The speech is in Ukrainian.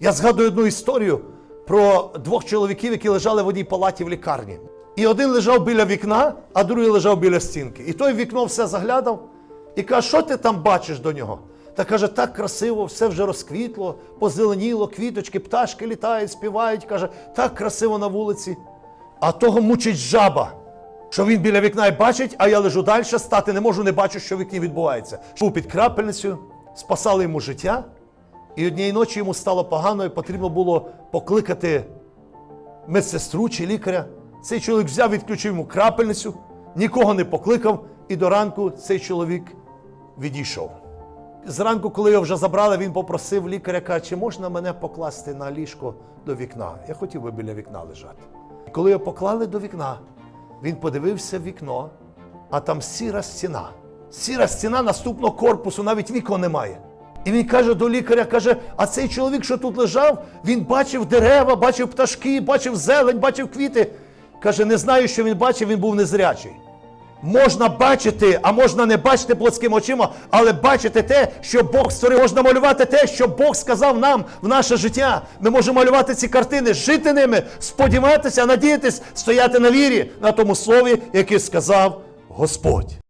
Я згадую одну історію про двох чоловіків, які лежали в одній палаті в лікарні. І один лежав біля вікна, а другий лежав біля стінки. І той вікно все заглядав і каже, що ти там бачиш до нього? Та каже, так красиво, все вже розквітло, позеленіло, квіточки, пташки літають, співають. Каже, так красиво на вулиці. А того мучить жаба, що він біля вікна і бачить, а я лежу далі, стати не можу, не бачу, що в вікні відбувається. Був під крапельницею, спасали йому життя, і однієї ночі йому стало погано, і потрібно було покликати медсестру чи лікаря. Цей чоловік взяв, відключив йому крапельницю, нікого не покликав, і до ранку цей чоловік відійшов. Зранку, коли його вже забрали, він попросив лікаря, каже, чи можна мене покласти на ліжко до вікна? Я хотів би біля вікна лежати. Коли його поклали до вікна, він подивився в вікно, а там сіра стіна. Сіра стіна наступного корпусу, навіть вікон немає. І він каже до лікаря, каже: а цей чоловік, що тут лежав, він бачив дерева, бачив пташки, бачив зелень, бачив квіти. Каже, не знаю, що він бачив, він був незрячий. Можна бачити, а можна не бачити плотськими очима, але бачити те, що Бог створив, можна малювати те, що Бог сказав нам в наше життя. Ми можемо малювати ці картини, жити ними, сподіватися, надіятись, стояти на вірі на тому слові, яке сказав Господь.